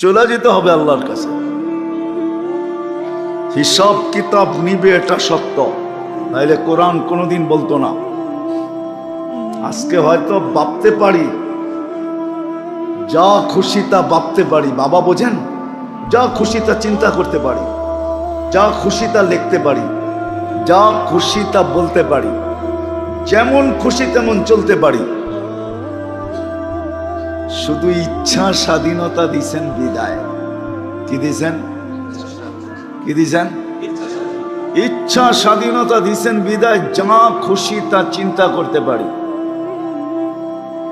চলে যেতে হবে আল্লাহর কাছে। হিসাব কিতাব নিবে এটা সত্য, নাইলে কোরআন কোনোদিন বলতো না। আজকে হয়তো ভাবতে পারি, যা খুশি তা ভাবতে পারি। বাবা বোঝেন, যা খুশি তা চিন্তা করতে পারি, যা খুশি তা লিখতে পারি, যা খুশি তা বলতে পারি, যেমন খুশি তেমন চলতে পারি। শুধু ইচ্ছা স্বাধীনতা দিছেন বিদায়। কি দিছেন? কি দিছেন? ইচ্ছা স্বাধীনতা দিছেন বিদায় যা খুশি তা চিন্তা করতে পারি।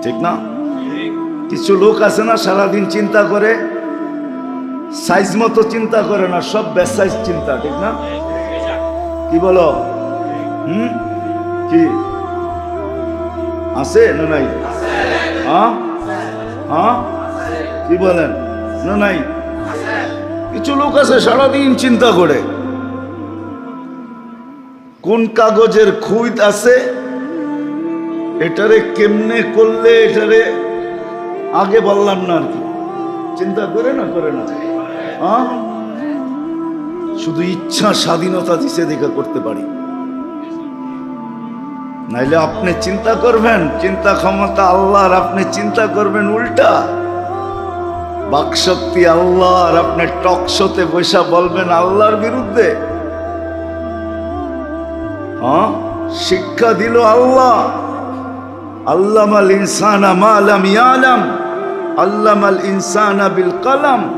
ঠিক না? কিছু লোক আছে না, সারাদিন চিন্তা করে সাইজ মতো চিন্তা করে না, সব বেসাইজ চিন্তা, ঠিক না? কি বলো? হুম? কি? আছে না নাই? হ্যাঁ? হ্যাঁ? কি বলেন? না, নাই। কিছু লোক আছে, সারাদিন চিন্তা করে। কোন কাগজের খুঁত আছে? এটারে কেমনে করলে এটারে? আগে বললাম না আর কি। চিন্তা করে না করে না। হ্যাঁ? শুধু ইচ্ছা স্বাধীনতা দিছে দেখা করতে পারি। নাইলে আপনি চিন্তা করবেন, চিন্তা ক্ষমতা আল্লাহর, আপনি চিন্তা করবেন উল্টা। বাকশক্তি আল্লাহ আর আপনি টকশোতে বৈশা বলবেন আল্লাহর বিরুদ্ধে। হ্যাঁ? শিক্ষা দিল আল্লাহ। আল্লামাল ইনসানা মালাম ইয়ালাম, আল্লামাল ইনসানা বিল কালাম।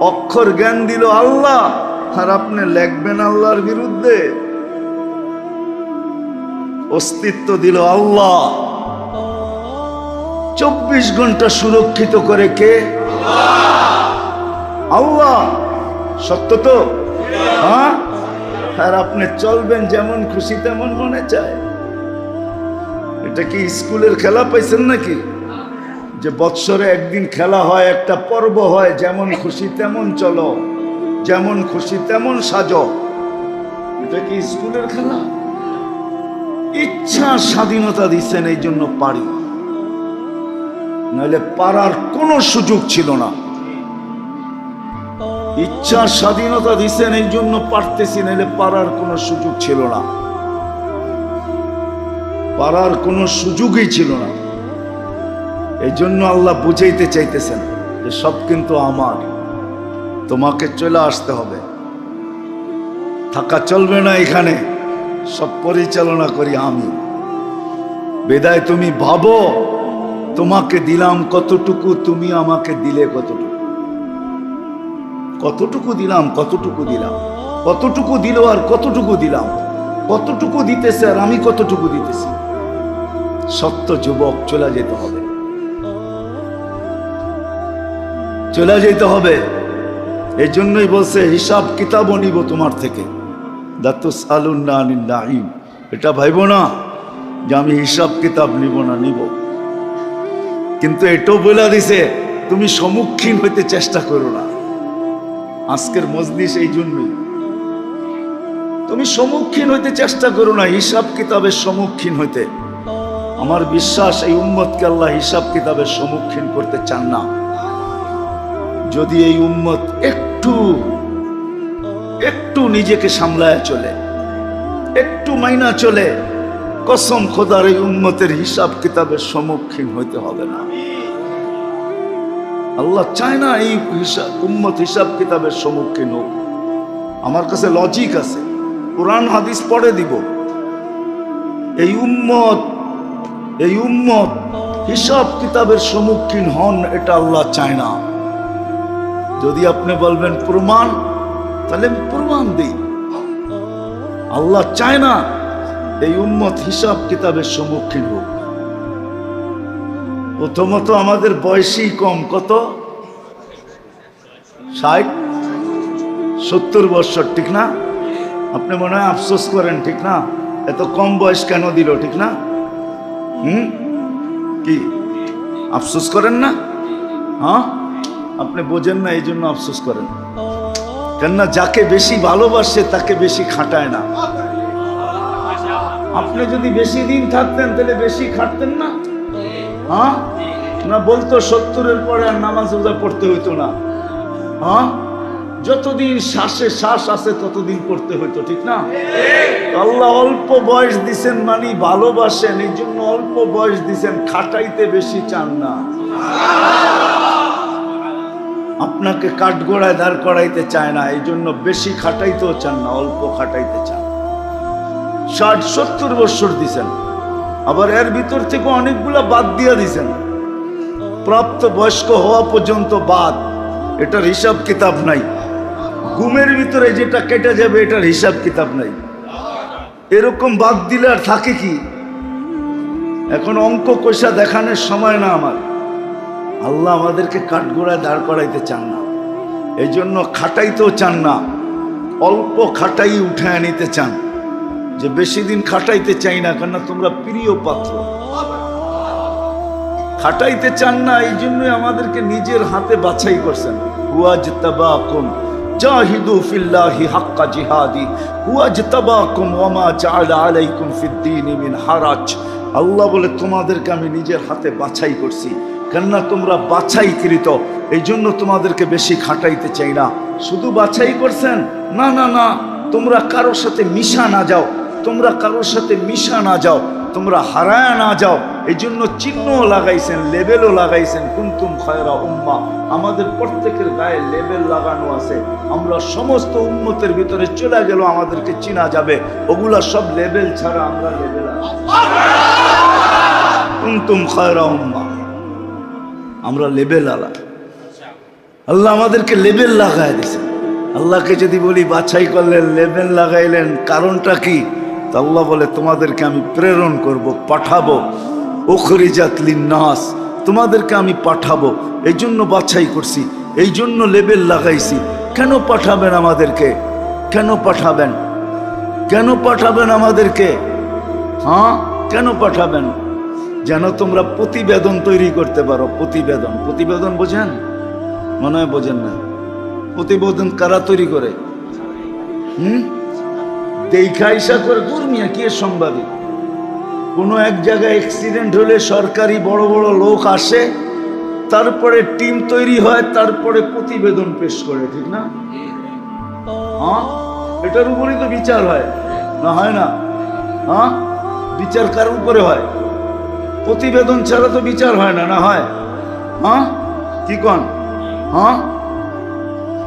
অক্ষর জ্ঞান দিল আল্লাহ, আর আপনি লেখবেন আল্লাহর বিরুদ্ধে। অস্তিত্ব দিল আল্লাহ। চব্বিশ ঘণ্টা সুরক্ষিত করে কে? আল্লাহ। সত্য তো? হ্যাঁ? আর আপনি চলবেন যেমন খুশি তেমন মনে চায়। এটা কি স্কুলের খেলা পাইছেন নাকি? যে বৎসরে একদিন খেলা হয়, একটা পর্ব হয়, যেমন খুশি তেমন চলো, যেমন খুশি তেমন সাজো। এটা কি স্কুলের খেলা? ইচ্ছা স্বাধীনতা দিচ্ছেন, এই জন্য পারি। নাহলে পারার কোনো সুযোগ ছিল না। ইচ্ছা স্বাধীনতা দিচ্ছেন, এই জন্য পারতেছি নাহলে পারার কোনো সুযোগ ছিল না। পারার কোনো সুযোগই ছিল না। এই জন্য আল্লাহ বুঝাইতে চাইতেছেন যে সব কিন্তু আমার। তোমাকে চলে আসতে হবে। থাকা চলবে না এখানে। সব পরিচালনা করি আমি। বেদায় তুমি ভাবো, তোমাকে দিলাম কতটুকু, তুমি আমাকে দিলে কতটুকু। কতটুকু দিলাম কতটুকু দিলাম। কতটুকু দিল আর কতটুকু দিলাম। কতটুকু দিতেছে আর আমি কতটুকু দিতেছি। সত্য যুবক, চলে যেতে হবে। চলে যেতে হবে। এই জন্যই বলছে, হিসাব কিতাবও নিব তোমার থেকে। দাতুস আলুন্না আলুন্নাহিম এটা ভাইব না যে আমি হিসাব কিতাব নিব না, নিব। কিন্তু এটাও বলে দিছে, তুমি সম্মুখীন হইতে চেষ্টা করো না। আজকের মজলিস এই জন্যই তুমি সম্মুখীন হইতে চেষ্টা করো না হিসাব কিতাবের সম্মুখীন হইতে। আমার বিশ্বাস, এই উম্মতকে আল্লাহ হিসাব কিতাবের সম্মুখীন করতে চান না। যদি এই উম্মত একটু একটু নিজেকে সামলায় চলে। একটু মাইনা চলে, কসম খোদার এই উম্মতের হিসাব কিতাবের সম্মুখীন হইতে হবে না। আল্লাহ চায় না এই হিসাব, উম্মত হিসাব কিতাবের সম্মুখীন হোক। আমার কাছে লজিক আছে, কোরআন হাদিস পড়ে দিব। এই উম্মত এই উম্মত হিসাব কিতাবের সম্মুখীন হন, এটা আল্লাহ চায় না। যদি আপনি বলবেন, প্রমাণ তাহলে প্রমাণ দিই। আল্লাহ চায় না এই উম্মত হিসাব কিতাবের সম্মুখীন হোক। প্রথমত আমাদের বয়সই কম, কত? ষাট? সত্তর বৎসর ঠিক না? আপনি মনে হয় আফসোস করেন, ঠিক না? এত কম বয়স কেন দিল, ঠিক না? হুম? কি? আফসোস করেন না? হ্যাঁ? আপনি বোঝেন না, এই জন্য আফসোস করেন। কেননা যাকে বেশি ভালোবাসে, তাকে বেশি খাটায় না। আপনি যদি বেশি দিন থাকতেন, তাহলে বেশি খাটতেন না? হ্যাঁ? না বলতো, সত্তরের পরে আর নামাজ রোজা পড়তে হইতো না। হ্যাঁ? যতদিন শ্বাসে শ্বাস আছে, ততদিন করতে হইতো, ঠিক না? আল্লাহ অল্প বয়স দিছেন মানে ভালোবাসেন এই জন্য অল্প বয়স দিছেন, খাটাইতে বেশি চান না। আপনাকে কাঠগোড়ায় দাঁড় করাইতে চায় না এই জন্য বেশি খাটাইতেও চান না, অল্প খাটাইতে চান। ষাট, সত্তর বৎসর দিছেন, আবার এর ভিতর থেকে অনেকগুলা বাদ দিয়া দিছেন। প্রাপ্ত বয়স্ক হওয়া পর্যন্ত বাদ, এটার হিসাব কিতাব নাই। ঘুমের ভিতরে যেটা কেটে যাবে, এটার হিসাব কিতাব নাই। এরকম বাদ দিলে আর থাকে কি? এখন অঙ্ক কষা দেখানোর সময় না আমার। আল্লাহ আমাদেরকে কাঠগোড়ায় দাঁড় করাইতে চান না। এই জন্য খাটাইতেও চান না। অল্প খাটাই উঠে নিতে চান। যে বেশি দিন খাটাইতে চাই না, কেননা তোমরা প্রিয় পাত্র। খাটাইতে চান না এই জন্যই আমাদেরকে নিজের হাতে বাছাই করছেন। হুয়াজ তাবাকুম জাহিদু ফিল্লাহি হাক্কা জিহাদি। হুয়াজ তাবাকুম ওয়ামা জাআলা আলাইকুম ফিদ্দীনি মিন হারাজ। আল্লাহ বলে, তোমাদেরকে আমি নিজের হাতে বাছাই করছি। কেননা তোমরা বাছাইকৃত এই জন্য তোমাদেরকে বেশি খাটাইতে চাই না। শুধু বাছাই করছেন? না না না। তোমরা কারোর সাথে মিশা না যাও। তোমরা কারোর সাথে মিশা না যাও। তোমরা হারায় না যাও। এই জন্য চিহ্নও লাগাইছেন, লেবেলও লাগাইছেন, কুন্তুম খয়রা উম্মা। আমাদের প্রত্যেকের গায়ে লেবেল লাগানো আছে। আমরা সমস্ত উম্মতের ভিতরে চলে গেল আমাদেরকে চিনা যাবে। ওগুলা সব লেবেল ছাড়া আমরা লেবেল কুন্তুম খয়রা উম্মা। আমরা লেবেল আলা। আল্লাহ আমাদেরকে লেবেল লাগাই দিছে। আল্লাহকে যদি বলি, বাছাই করলেন, লেবেল লাগাইলেন, কারণটা কি? তো আল্লাহ বলে, তোমাদেরকে আমি প্রেরণ করব, পাঠাবো। ওখরিজাতলিন নাস তোমাদেরকে আমি পাঠাবো। এই জন্য বাছাই করছি এই জন্য লেবেল লাগাইছি। কেন পাঠাবেন আমাদেরকে? কেন পাঠাবেন? কেন পাঠাবেন আমাদেরকে? হ্যাঁ? কেন পাঠাবেন? যেন তোমরা প্রতিবেদন তৈরি করতে পারো, প্রতিবেদন। প্রতিবেদন বোঝেন? মনে হয় বোঝেন না। প্রতিবেদন কারা তৈরি করে? হুম? দেখা ইসা করে দূর মিয়া, কি সম্ভাবী কোনো এক জায়গায় অ্যাক্সিডেন্ট হলে সরকারি বড় বড় লোক আসে, তারপরে টিম তৈরি হয়, তারপরে প্রতিবেদন পেশ করে, ঠিক না? হ্যাঁ? এটার উপরেই তো বিচার হয়। না হয় না? হ্যাঁ? বিচার কার উপরে হয়? প্রতিবেদন ছাড়া তো বিচার হয় না না হয়? হ্যাঁ? কি কন? হ্যাঁ?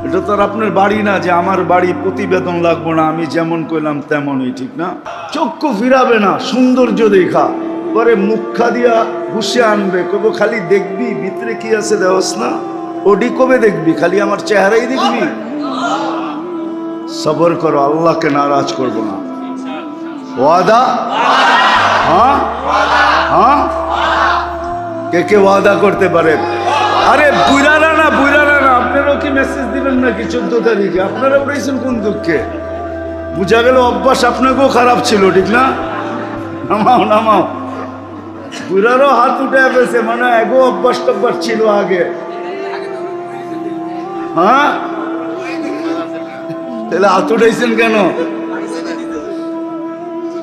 এটা তো আর আপনার বাড়ি না যে আমার বাড়ি প্রতিবেদন লাগবো না, আমি যেমন কইলাম তেমনই, ঠিক না? চক্ষু ফিরাবে না, সৌন্দর্য দেখা। পরে মুখা দিয়া ঘুষে আনবে কবে খালি দেখবি, ভিতরে কি আছে দেওয়াস না? ওডি কবে দেখবি? খালি আমার চেহারাই দেখবি? সবর করো, আল্লাহকে নারাজ করব না। ওয়াদা? হ্যাঁ? হ্যাঁ? কে কে ওয়াদা করতে পারে? আরে বুইরারা না বুইরারা না, আপনারাও কি মেসেজ দিবেন নাকি চোদ্দ তারিখে? আপনারা উঠেছেন কোন দুঃখে? বুঝা গেল অভ্যাস আপনাকেও খারাপ ছিল, ঠিক না? নামাও নামাও। বুড়ারও হাত উঠে ফেলছে মানে এগো অভ্যাস টভ্যাস ছিল আগে। হ্যাঁ? তাহলে হাত উঠাইছেন কেন?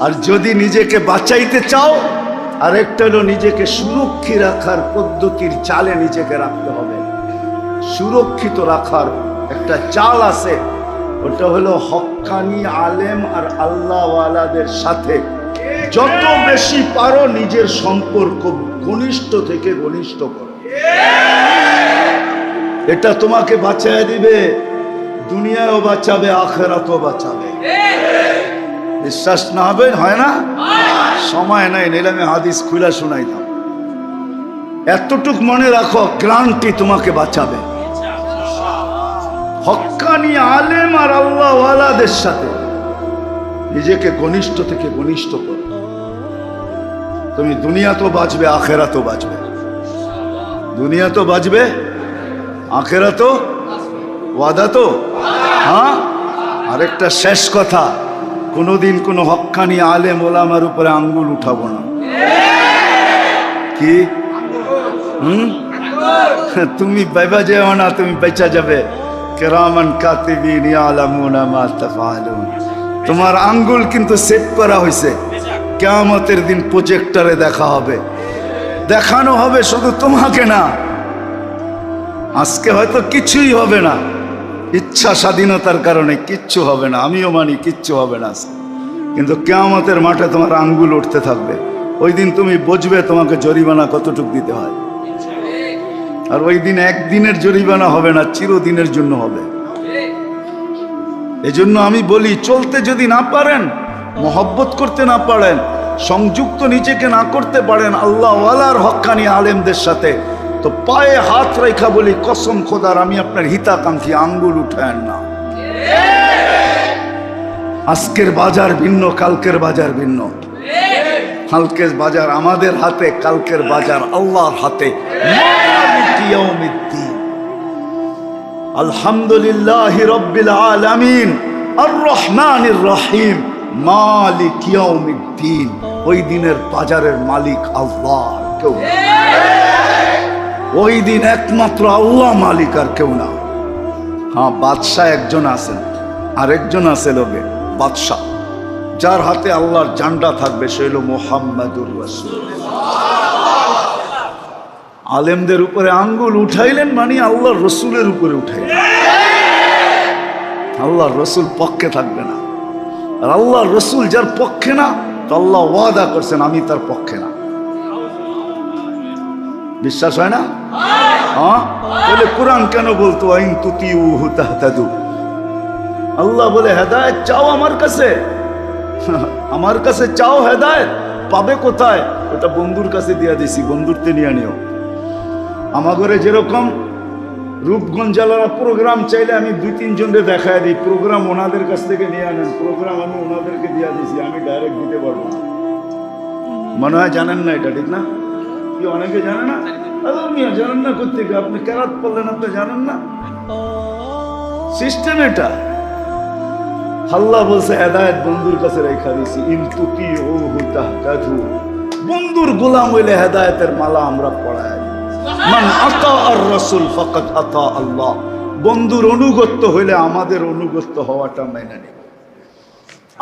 আর যদি নিজেকে বাঁচাইতে চাও আরেকটা হলো নিজেকে সুরক্ষী রাখার পদ্ধতির চালে নিজেকে রাখতে হবে। সুরক্ষিত রাখার একটা চাল আছে, ওটা হলো হক্কানি আলেম আর আল্লাহওয়ালাদের সাথে। যত বেশি পারো নিজের সম্পর্ক ঘনিষ্ঠ থেকে ঘনিষ্ঠ করো। এটা তোমাকে বাঁচায় দিবে, দুনিয়াও বাঁচাবে, আখেরাতও বাঁচাবে। বিশ্বাস না হবে, হয় না? সময় নাই নিলে আমি হাদিস খুলে শোনাই শোনাইতাম। এতটুক মনে রাখো ক্লান্তি তোমাকে বাঁচাবে। হক্কানি আলেম আর আল্লাহ ওয়ালাদের সাথে। নিজেকে ঘনিষ্ঠ থেকে ঘনিষ্ঠ করো। তুমি দুনিয়া তো বাঁচবে আখেরা তো বাঁচবে। দুনিয়া তো বাঁচবে আখেরা তো ওয়াদা তো হ্যাঁ? আরেকটা শেষ কথা। কোনোদিন কোনো হক্কানি আলেম ওলামার উপরে আঙ্গুল উঠাবো না। কি? হুম? তুমি বাইবা যেও না, তুমি বেচা যাবে। কেরামান কাতিবিন ইয়ালামুনা মা তোমার আঙ্গুল কিন্তু সেভ করা হয়েছে কেয়ামতের দিন প্রজেক্টরে দেখা হবে। দেখানো হবে শুধু তোমাকে না। আজকে হয়তো কিছুই হবে না। ইচ্ছা স্বাধীনতার কারণে কিচ্ছু হবে না, আমিও মানি কিচ্ছু হবে না। কিন্তু কেয়ামতের মাঠে তোমার আঙ্গুল উঠতে থাকবে। ওই দিন তুমি বুঝবে তোমাকে জরিমানা কতটুক দিতে হয়। আর ওই দিন একদিনের জরিমানা হবে না, চিরদিনের জন্য হবে। এজন্য আমি বলি, চলতে যদি না পারেন, মহব্বত করতে না পারেন, সংযুক্ত নিজেকে না করতে পারেন আল্লাহ ওয়ালার হক্কানি আলেমদের সাথে তো পায়ে হাত রেখা বলি, কসম খোদার, আমি আপনার হিতাকাঙ্ক্ষী, আঙ্গুল উঠায়েন না। আজকের বাজার ভিন্ন, কালকের বাজার ভিন্ন। কালকের বাজার আমাদের হাতে, কালকের বাজার আল্লাহর হাতে। আলহামদুলিল্লাহ রব্বিল আলামিন। আর রহমানির রহিম। মালিক ওই দিনের বাজারের মালিক আল্লাহ। কেউ। ওই দিন একমাত্র আল্লাহ মালিক আর কেউ না। হ্যাঁ বাদশাহ একজন আছেন, আরেকজন আছে লোকে, বাদশাহ। যার হাতে আল্লাহর জান্ডা থাকবে, সে হলো মোহাম্মদুর আলেমদের উপরে আঙ্গুল উঠাইলেন মানে আল্লাহর রসুলের উপরে উঠাইলেন। আল্লাহর রসুল পক্ষে থাকবে না। আর আল্লাহর রসুল যার পক্ষে না আল্লাহ ওয়াদা করছেন, আমি তার পক্ষে না। বিশ্বাস হয় না? হ্যাঁ? কোরআন কেন বলতো? আইন তুতি তাহতাদু। আল্লাহ বলে, হেদায়ত চাও আমার কাছে? আমার কাছে চাও হেদায়ত? পাবে কোথায়? ওটা বন্ধুর কাছে দিয়া দিছি, বন্ধুরতে নিয়ে নিও। আমাগরে যেরকম রূপগঞ্জ জেলারা প্রোগ্রাম চাইলে আমি দুই তিনজনকে দেখায় দিই। প্রোগ্রাম ওনাদের কাছ থেকে নিয়ে আনেন। প্রোগ্রাম আমি ওনাদেরকে দিয়া দিছি, আমি ডাইরেক্ট দিতে পারব মনে হয় জানেন না এটা, ঠিক না? অনেকে জানে না? আরে মিয়া, জানেন না কোথেকে আপনি কেরাত পড়লেন, আপনি জানেন না? সিস্টেম এটা। আল্লাহ বলছে, হেদায়ত বন্ধুর কাছে রেখা দিছি ইনতুতি ও তাহতাদু বন্ধুর গোলাম হইলে হেদায়েতের মালা আমরা পড়াই। মান আতা আর রাসূল ফাকাত আতা আল্লাহ। বন্ধুর অনুগত্য হইলে আমাদের অনুগত্য হওয়াটা মেনে নেই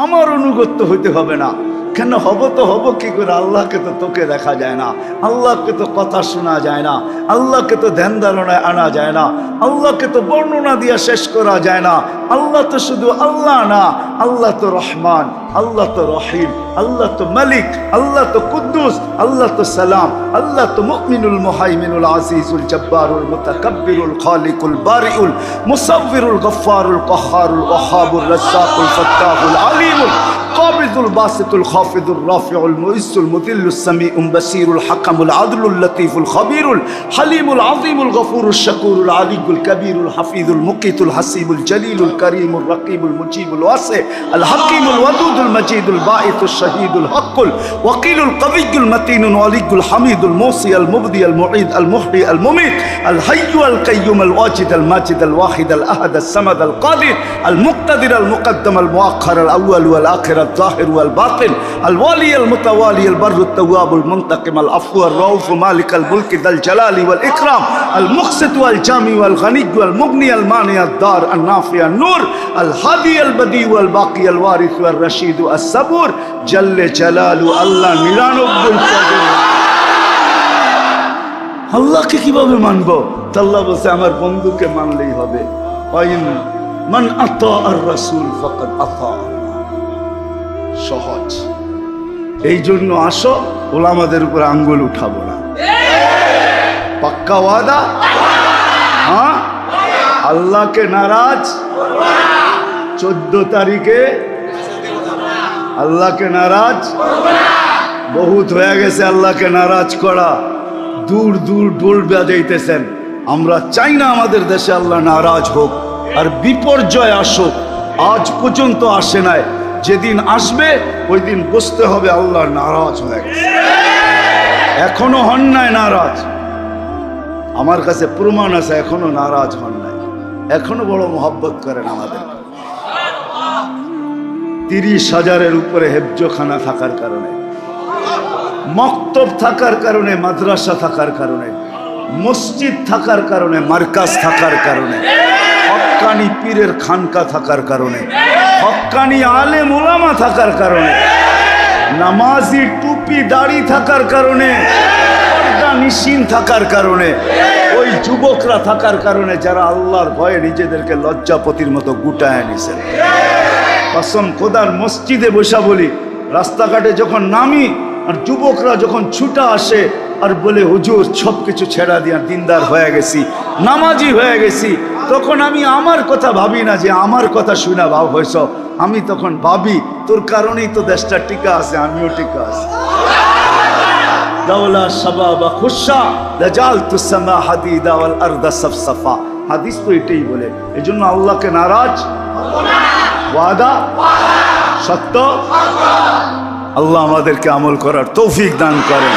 আমার অনুগত্য হইতে হবে না। কেন হব তো হব, কি করে আল্লাহকে তো তোকে দেখা যায় না। আল্লাহকে তো কথা শোনা যায় না। আল্লাহকে তো ধ্যান ধারণায় আনা যায় না। আল্লাহকে তো বর্ণনা দিয়ে শেষ করা যায় না। আল্লাহ তো শুধু আল্লাহ না, আল্লাহ তো রহমান, আল্লাহ তো রহিম, আল্লাহ তো মালিক, আল্লাহ তো কুদ্দুস, আল্লাহ তো সালাম, আল্লাহ তো মুমিনুল মুহাইমিনুল আজিজুল জব্বারুল মুতাকাব্বিরুল খালিকুল বারিউল মুসাব্বিরুল গফফারুল কহারুল ওয়াহাবুর রাজ্জাকুল ফাত্তাহুল আলিমুল قابض الباسط الخافض الرافع المؤس المذل السميع البصير الحكم العدل اللطيف الخبير الحليم العظيم الغفور الشكور العلي الكبير الحفيظ المقيت الحسيب الجليل الكريم الرقيب المجيب الواسع الحكيم الودود المجيد الباعث الشهيد الحق الوكيل القوي المتين الولي الحميد الموصي المبدي المعيد المحيي المميت الحي القيوم الواجد الماجد الواحد الأحد الصمد القادر المقتدر المقدم المؤخر الأول والآخر الظاهر والباطن الوالي المتوالي البر التواب المنتقم العفو الرؤوف مالك الملك ذا الجلال والاكرام المقسط والجامي والغني والمغني المانع الدار النافع النور الهادي البديع والباقي الوارث والرشيد الصبور جل جلاله الله নিরানব্বই আল্লাহকে কিভাবে মানবো তা আল্লাহ বলছে আমার বন্ধুকে মানলেই হবে ওয়াইন মান আতা আর রাসূল ফাকাদ আতা সহজ। এই জন্য আসো, ওলামাদের উপর আঙ্গুল উঠাবো না। পাক্কা ওয়াদা? হ্যাঁ? আল্লাহকে নারাজ? চোদ্দ তারিখে? আল্লাহকে নারাজ? বহুত হয়ে গেছে আল্লাহকে নারাজ করা। দূর দূর ডোল বাজাইতেছেন। আমরা চাই না আমাদের দেশে আল্লাহ নারাজ হোক। আর বিপর্যয় আসুক। আজ পর্যন্ত আসে নাই। যেদিন আসবে ওই দিন বুঝতে হবে আল্লাহ নারাজ হয়ে গেছে। এখনও হন নাই নারাজ। আমার কাছে প্রমাণ আছে, এখনও নারাজ হন নাই। এখনও বড় মোহব্বত করেন আমাদের। তিরিশ হাজারের উপরে হেফজখানা থাকার কারণে, মক্তব থাকার কারণে, মাদ্রাসা থাকার কারণে, মসজিদ থাকার কারণে, মার্কাজ থাকার কারণে হক্কানি পীরের খানকা থাকার কারণে হক্কানি আলে মোলামা থাকার কারণে, নামাজি টুপি দাড়ি থাকার কারণে নিশ্চিন থাকার কারণে, ওই যুবকরা থাকার কারণে যারা আল্লাহর ভয়ে নিজেদেরকে লজ্জাপতির মতো গুটায় নিছেন কসম খোদার মসজিদে বসা বলি, রাস্তাঘাটে যখন নামি আর যুবকরা যখন ছুটা আসে আর বলে, হুজুর সব কিছু ছেড়া দিয়া দিনদার হয়ে গেছি, নামাজি হয়ে গেছি তখন আমি আমার কথা ভাবি না যে আমার কথা শুনা ভাব হয়েছ। আমি তখন ভাবি, তোর কারণেই তো দেশটা টিকা আছে, আমিও টিকা আছি। হাদিস তো এটাই বলে, এজন্য আল্লাহকে নারাজ, ওয়াদা, সত্য, আল্লাহ আমাদেরকে আমল করার তৌফিক দান করেন।